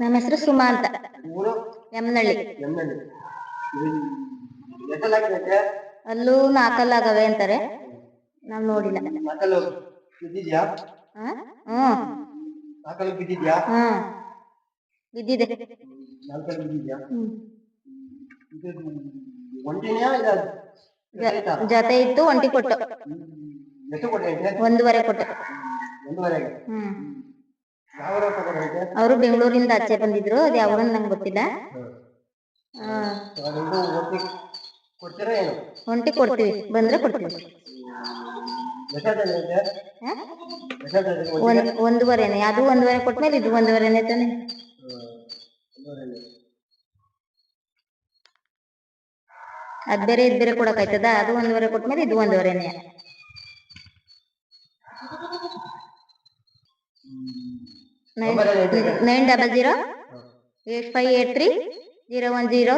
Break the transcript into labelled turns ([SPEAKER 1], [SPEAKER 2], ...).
[SPEAKER 1] ನಿಮ್ಮ
[SPEAKER 2] ಹೆಸರು ಸುಮಾ ಅಂತ.
[SPEAKER 1] ಎಮ್ನಳ್ಳಿ
[SPEAKER 2] ಅಲ್ಲೂ
[SPEAKER 1] ಎಮ್ಮಲ್ಲಿ
[SPEAKER 2] ಆಗವೆ ಅಂತಾರೆ. ನಾವ್ ನೋಡಿಲ್ಲ.
[SPEAKER 1] ನಾಲ್ಕಲ್ಲು ನಾಲ್ಕಲ್ಲು
[SPEAKER 2] ಬಿದ್ದಿದೆ.
[SPEAKER 1] ನಾಲ್ಕಲ್ಲು
[SPEAKER 2] ಜೊತೆ ಇತ್ತು ಒಂಟಿ ಕೊಟ್ಟು. ಒಂದೂವರೆ ಕೊಟ್ಟು.
[SPEAKER 1] ಒಂದೂವರೆಗೆ
[SPEAKER 2] ಅವರು ಬೆಂಗಳೂರಿಂದ ಆಚೆ ಬಂದಿದ್ರು ಅದು ಯಾವ ನಂಗೆ ಗೊತ್ತಿಲ್ಲ. ಒಂಟಿ ಕೊಡ್ತೀವಿ ಬಂದ್ರೆ ಕೊಡ್ತೀವಿ? ಒಂದೂವರೆನೆ ಅದು ಒಂದೂವರೆ ಕೊಟ್ಮೇಲೆ ಇದು ಒಂದೂವರೆನೆ ತಾನೆ. ಅದ್ ಬೇರೆ ಇದ್ ಬೇರೆ ಕೊಡಕ್ಕಾಯ್ತದ? ಅದು ಒಂದೂವರೆ ಕೊಟ್ಮೇಲೆ ಇದು ಒಂದೂವರೆನೆ. Nine double zero eight five eight three zero one zero